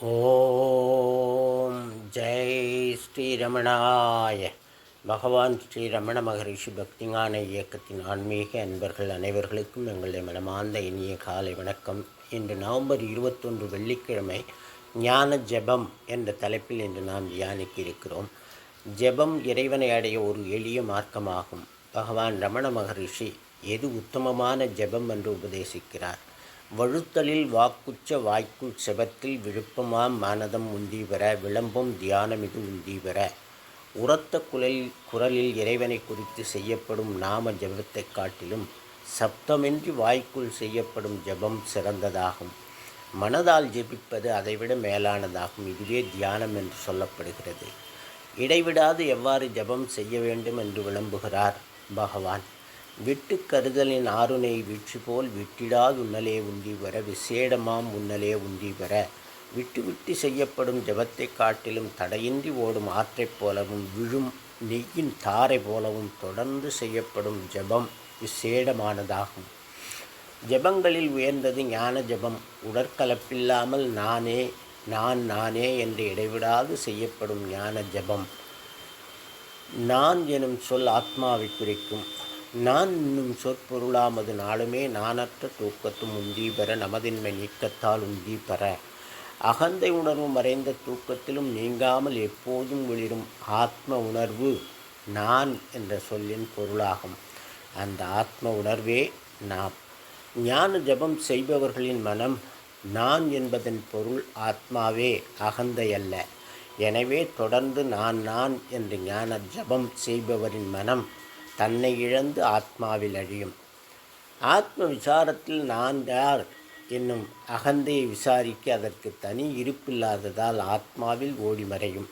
ஓம் ஜெய் ஸ்ரீரமணாய. பகவான் ஸ்ரீ ரமண மகரிஷி பக்திஞான இயக்கத்தின் ஆன்மீக அன்பர்கள் அனைவர்களுக்கும் எங்களுடைய மனமார்ந்த இனிய காலை வணக்கம். இன்று நவம்பர் இருபத்தொன்று வெள்ளிக்கிழமை ஞான ஜெபம் என்ற தலைப்பில் இன்று நாம் தியானிக்க இருக்கிறோம். ஜெபம் இறைவனை அடைய ஒரு எளிய மார்க்கமாகும். பகவான் ரமண மகரிஷி எது உத்தமமான ஜெபம் என்று உபதேசிக்கிறார். வழுத்தலில் வாக்குச்ச வாய்க்குள் செபத்தில் விழுப்பமாம் மானதம் உந்திவர விளம்பும் தியானமிகு உந்திவர. உரத்த குழல் குரலில் இறைவனை குறித்து செய்யப்படும் நாம ஜபத்தை காட்டிலும் சப்தமின்றி வாய்க்குள் செய்யப்படும் ஜபம் சிறந்ததாகும். மனதால் ஜெபிப்பது அதைவிட மேலானதாகும். இதுவே தியானம் என்று சொல்லப்படுகிறது. இடைவிடாது எவ்வாறு ஜபம் செய்ய வேண்டும் என்று விளம்புகிறார் பகவான். விட்டு கருதலின் ஆறுனை வீழ்ச்சி போல் விட்டிடாது உன்னலே உந்தி வர விசேடமாம் உன்னலே உந்தி வர விட்டு விட்டு செய்யப்படும் ஜபத்தை காட்டிலும் தடையின்றி ஓடும் ஆற்றைப் போலவும் விழும் நெய்யின் தாரை போலவும் தொடர்ந்து செய்யப்படும் ஜபம் விசேடமானதாகும். ஜபங்களில் உயர்ந்தது ஞான ஜபம். உடற்கலப்பில்லாமல் நானே நான் நானே என்று இடைவிடாது செய்யப்படும் ஞான ஜபம். நான் எனும் சொல் ஆத்மாவை குறிக்கும். நான் இன்னும் சொற்பொருளாமது நாளுமே நானற்ற தூக்கத்தும் உந்தி பெற நமதின்மை நீக்கத்தால் உந்தி பெற அகந்தை உணர்வு மறைந்த தூக்கத்திலும் நீங்காமல் எப்போதும் ஒளிரும் ஆத்ம உணர்வு நான் என்ற சொல்லின் பொருளாகும். அந்த ஆத்ம உணர்வே நாம். ஞான ஜபம் செய்பவர்களின் மனம் நான் என்பதன் பொருள் ஆத்மாவே அகந்தை அல்ல. எனவே தொடர்ந்து நான் நான் என்று ஞான ஜபம் செய்பவரின் மனம் தன்னை இழந்து ஆத்மாவில் அழியும். ஆத்ம விசாரத்தில் நான் யார்? என்னும் அகந்தையை விசாரிக்க அதற்கு தனி இருப்பில்லாததால் ஆத்மாவில் ஓடி மறையும்.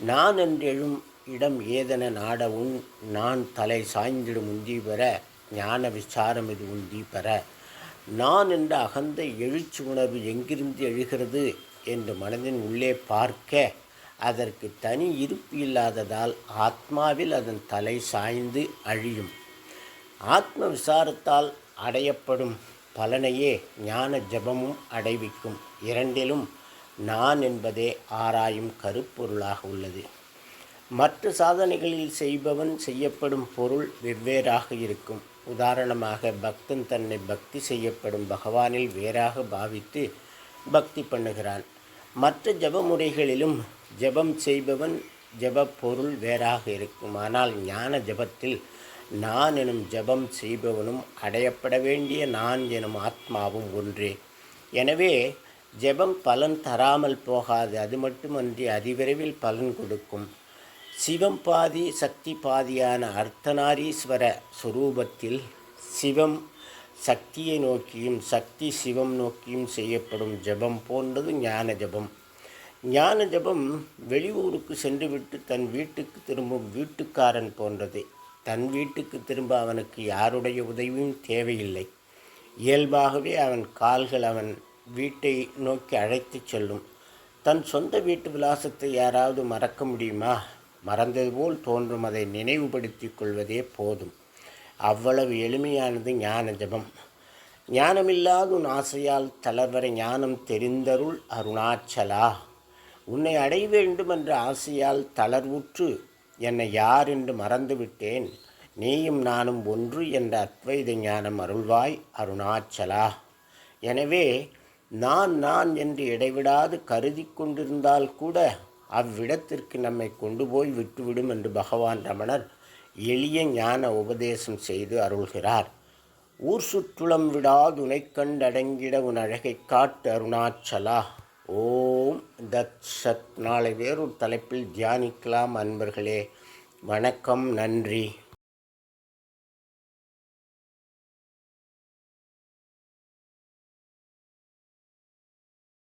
நான் என்றெழும் இடம் ஏதென நாடவும் நான் தலை சாய்ந்திடும் உந்தி பெற ஞான விசாரம் இது உந்தி பெற. நான் என்ற அகந்த எழுச்சி உணர்வு எங்கிருந்து எழுகிறது? என்று மனதின் உள்ளே பார்க்க அதற்கு தனி இருப்பு இல்லாததால் ஆத்மாவில் அதன் தலை சாய்ந்து அழியும். ஆத்ம விசாரத்தால் அடையப்படும் பலனையே ஞான ஜபமும் அடைவிக்கும். இரண்டிலும் நான் என்பதே ஆராயும் கருப்பொருளாக உள்ளது. மற்ற சாதனைகளில் செய்பவன் செய்யப்படும் பொருள் வெவ்வேறாக இருக்கும். உதாரணமாக பக்தன் தன்னை பக்தி செய்யப்படும் பகவானில் வேறாக பாவித்து பக்தி பண்ணுகிறான். மற்ற ஜப முறைகளிலும் ஜபம் செய்பவன் ஜப பொருள் வேறாக இருக்கும். ஆனால் ஞான ஜபத்தில் நான் எனும் ஜபம் செய்பவனும் அடையப்பட வேண்டிய நான் எனும் ஆத்மாவும் ஒன்றே. எனவே ஜெபம் பலன் தராமல் போகாது. அது மட்டுமன்றி அதிவிரைவில் பலன் கொடுக்கும். சிவம் பாதி சக்தி பாதியான அர்த்தநாரீஸ்வர சுரூபத்தில் சிவம் சக்தியை நோக்கியும் சக்தி சிவம் நோக்கியும் செய்யப்படும் ஜபம் போன்றது ஞான ஜபம். ஞான ஜபம் வெளியூருக்கு சென்றுவிட்டு தன் வீட்டுக்கு திரும்பும் வீட்டுக்காரன் போன்றது. தன் வீட்டுக்கு திரும்ப அவனுக்கு யாருடைய உதவியும் தேவையில்லை. இயல்பாகவே அவன் கால்கள் அவன் வீட்டை நோக்கி அழைத்துச் செல்லும். தன் சொந்த வீட்டு விலாசத்தை யாராவது மறக்க முடியுமா? மறந்தது போல் தோன்றும் அதை நினைவுபடுத்திக் கொள்வதே போதும். அவ்வளவு எளிமையானது ஞான ஜபம் ஞானமில்லாத உன் ஆசையால் தளர்வரை ஞானம் தெரிந்தருள் அருணாச்சலா. உன்னை அடைய வேண்டும் என்ற ஆசையால் தளர்வுற்று என்னை யார் என்று மறந்துவிட்டேன். நீயும் நானும் ஒன்று என்ற அத்வைத ஞானம் அருள்வாய் அருணாச்சலா. எனவே நான் நான் என்று இடைவிடாது கருதி கொண்டிருந்தால் கூட அவ்விடத்திற்கு நம்மை கொண்டு போய் விட்டுவிடும் என்று பகவான் ரமணர் எளிய ஞான உபதேசம் செய்து அருள்கிறார். ஊர் சுற்றுளம் விடாதுனை கண்டடங்கிட உன் அழகை காட்டு அருணாச்சலா. ஓம் தத் சத் நாளை வேறொரு தலைப்பில் தியானிக்கலாம் அன்பர்களே. வணக்கம் நன்றி.